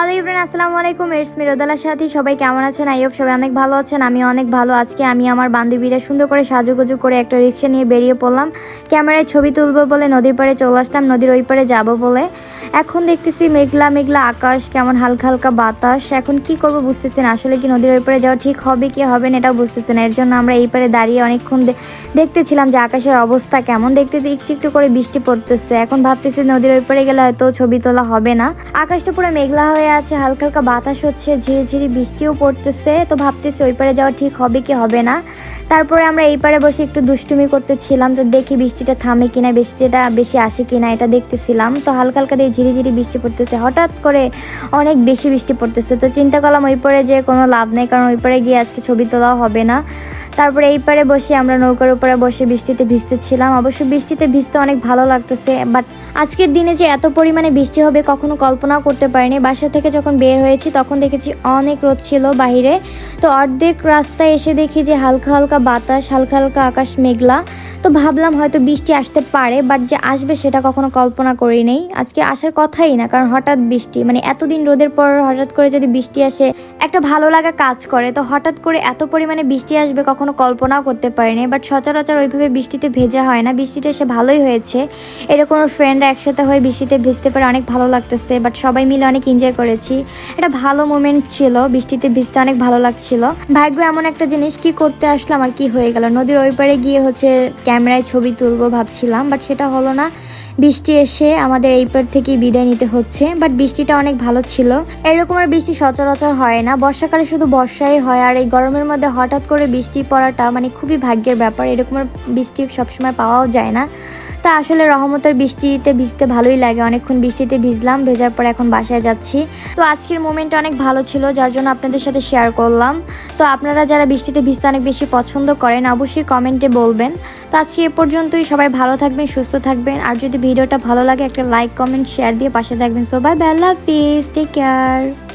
Hello Ibran আসসালামু আলাইকুম। It's me রোদালার সাথে, সবাই কেমন আছেন? আইয়ব, সবাই অনেক ভালো আছেন? আমি অনেক ভালো। আজকে আমি আমার বান্ধবীরা সুন্দর করে সাজুগুজু করে একটা রিক্সা নিয়ে বেরিয়ে পড়লাম। ক্যামেরায় ছবি তুলবো বলে নদীর পাড়ে চলে আসলাম, নদীর ওই পাড়ে যাব বলে। এখন দেখতেছি মেঘলা মেঘলা আকাশ, কেমন হালকা হালকা বাতাস। এখন কি করব বুঝতেছি না, আসলে কি নদীর ওই পাড়ে যাওয়া ঠিক হবে কি হবে না এটাও বুঝতেছি না। এর জন্য আমরা এই পাড়ে দাঁড়িয়ে অনেকক্ষণ দেখতেছিলাম যে আকাশের অবস্থা কেমন। দেখতে একটু একটু করে বৃষ্টি পড়তেছে। এখন ভাবতেছি নদীর ওই পাড়ে গেলে হয়তো ছবি তোলা হবে না। আকাশটা পুরো মেঘলা হয়ে আছে, হালকা হালকা বাতাস হচ্ছে, ঝিরি ঝিরি বৃষ্টিও পড়তেছে, তো ভাবতেছি ওই পারে যাওয়া ঠিক হবে কি হবে না। তারপরে আমরা এই পারে বসে একটু দুষ্টুমি করতেছিলাম, তো দেখি বৃষ্টিটা থামে কিনা, বৃষ্টিটা বেশি আসে কিনা, এটা দেখতেছিলাম। তো হালকা হালকা দিয়ে ঝিরি ঝিরি বৃষ্টি পড়তেছে, হঠাৎ করে অনেক বেশি বৃষ্টি পড়তেছে। তো চিন্তা করলাম ওই পারে যে কোনো লাভ নেই, কারণ ওই পারে গিয়ে আজকে ছবি তোলাও হবে না। তারপরে এই পারে বসে, আমরা নৌকার উপরে বসে বৃষ্টিতে ভিজতেছিলাম অবশ্য বৃষ্টিতে ভিজতে অনেক ভালো লাগতেছে বাট আজকের দিনে যে এত পরিমাণে বৃষ্টি হবে কখনো কল্পনাও করতে পারিনি। বাসা থেকে যখন বের হয়েছি, তখন দেখেছি অনেক রোদ ছিল বাইরে তো অর্ধেক রাস্তায় এসে দেখি যে হালকা হালকা বাতাস, হালকা হালকা আকাশ মেঘলা। তো ভাবলাম হয়তো বৃষ্টি আসতে পারে বাট যে আসবে সেটা কখনো কল্পনা করি নেই। আজকে আসার কথাই না, কারণ হঠাৎ বৃষ্টি মানে এতদিন রোদের পর হঠাৎ করে যদি বৃষ্টি আসে, একটা ভালো লাগা কাজ করে। তো হঠাৎ করে এত পরিমাণে বৃষ্টি আসবে কখনো কল্পনাও করতে পারিনি বাট সচরাচর ওইভাবে বৃষ্টিতে ভেজা হয় না। বৃষ্টিটা এসে ভালোই হয়েছে। এরকম ফ্রেন্ডরা একসাথে হয়ে বৃষ্টিতে ভিজতে পারে অনেক ভালো লাগতেছে বাট সবাই মিলে অনেক এনজয় করেছি। এটা ভালো মোমেন্ট ছিল, বৃষ্টিতে ভিজতে অনেক ভালো লাগছিল। ভাগ্য, এমন একটা জিনিস, কি করতে আসলাম আর কি হয়ে গেল? নদীর ওই পারে গিয়ে হচ্ছে ক্যামেরায় ছবি তুলবো ভাবছিলাম বাট সেটা হলো না। বৃষ্টি এসে আমাদের এই পার থেকেই বিদায় নিতে হচ্ছে বাট বৃষ্টিটা অনেক ভালো ছিল। এরকম আর বৃষ্টি সচরাচর হয় না। বর্ষাকালে শুধু বর্ষাই হয়, আর এই গরমের মধ্যে হঠাৎ করে বৃষ্টি পড়াটা মানে খুবই ভাগ্যের ব্যাপার, এরকম বৃষ্টি সবসময় পাওয়াও যায় না। তা আসলে রহমতের বৃষ্টিতে ভিজতে ভালোই লাগে, অনেকক্ষণ বৃষ্টিতে ভিজলাম, ভেজার পর এখন বাসায় যাচ্ছি। তো আজকের মোমেন্ট অনেক ভালো ছিল, যার জন্য আপনাদের সাথে শেয়ার করলাম। তো আপনারা যারা বৃষ্টিতে ভিজতে অনেক বেশি পছন্দ করেন, অবশ্যই কমেন্টে বলবেন। তো আজকে এ পর্যন্তই, সবাই ভালো থাকবেন, সুস্থ থাকবেন। আর যদি ভিডিওটা ভালো লাগে, একটা লাইক কমেন্ট শেয়ার দিয়ে পাশে থাকবেন। So love peace take care